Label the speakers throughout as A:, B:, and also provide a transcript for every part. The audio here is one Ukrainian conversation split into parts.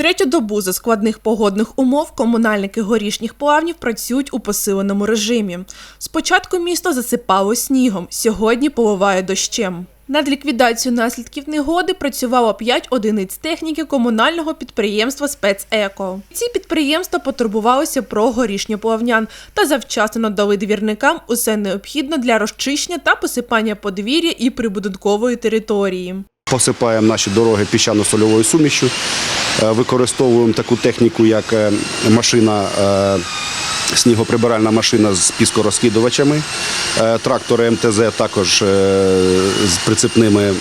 A: Третю добу за складних погодних умов комунальники горішніх плавнів працюють у посиленому режимі. Спочатку місто засипало снігом, сьогодні поливає дощем. Над ліквідацією наслідків негоди працювало 5 одиниць техніки комунального підприємства «Спецеко». Ці підприємства потурбувалися про горішньоплавнян та завчасно надали двірникам усе необхідне для розчищення та посипання подвір'я і прибудинкової території.
B: Посипаємо наші дороги піщано-сольовою сумішю, використовуємо таку техніку, як е, машина, е, снігоприбиральна машина з піскорозкидувачами, Е, трактори МТЗ також е, з прицепними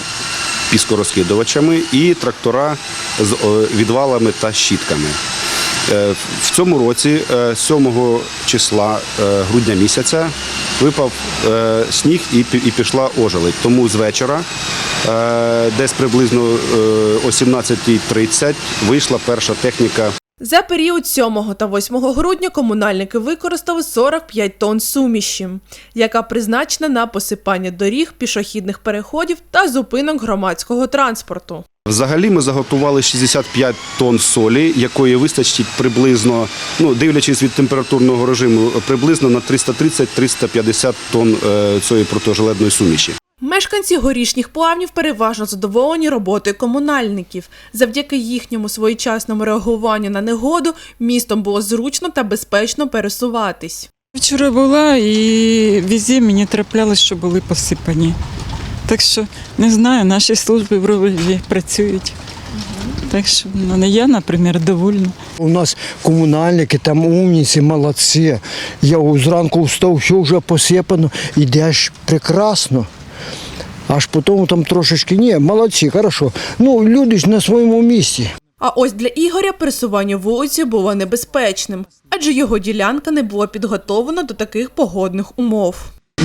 B: піскорозкидувачами і трактора з е, відвалами та щітками. Е, В цьому році, е, 7 числа е, грудня місяця, випав е, сніг і пішла ожеледь. Тому з вечора, е, десь приблизно е, о 17.30 вийшла перша техніка
A: За період 7 та 8 грудня комунальники використали 45 тонн суміші, яка призначена на посипання доріг, пішохідних переходів та зупинок громадського транспорту.
B: Взагалі ми заготували 65 тонн солі, якої вистачить приблизно, ну дивлячись від температурного режиму, приблизно на 330-350 тонн е, цієї протижеледної суміші.
A: Мешканці горішніх плавнів переважно задоволені роботою комунальників. Завдяки їхньому своєчасному реагуванню на негоду містом було зручно та безпечно пересуватись.
C: Вчора була і везде мені траплялось, що були посипані. Так що не знаю, наші служби в вроді працюють. Так що ну, я, наприклад, довольна.
D: У нас комунальники там умніці, молодці. Я зранку встав, все вже посипано, йдеш прекрасно. Аж потім там трошечки ні, молодці, хорошо. Ну, люди ж на своєму місці.
A: А ось для Ігоря пересування вулицею було небезпечним, адже його ділянка не була підготовлена до таких погодних умов.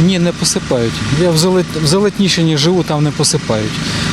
E: Ні, не посипають. Я в, Золот... в живу, там не посипають.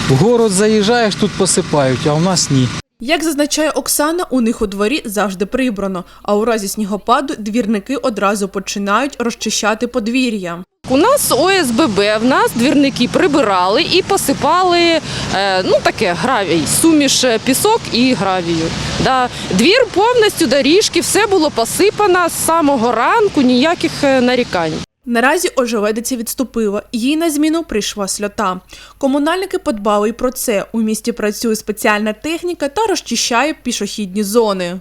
E: В город заїжджаєш, тут посипають, а у нас ні.
A: Як зазначає Оксана, у них у дворі завжди прибрано, а у разі снігопаду двірники одразу починають розчищати подвір'я.
F: У нас ОСББ, в нас двірники прибирали і посипали е, ну таке гравій, суміш е, пісок і гравію. Да. Двір повністю доріжки, все було посипано з самого ранку, ніяких е, нарікань.
A: Наразі ожеледиця відступила, їй на зміну прийшла сльота. Комунальники подбали й про це. У місті працює спеціальна техніка та розчищає пішохідні зони.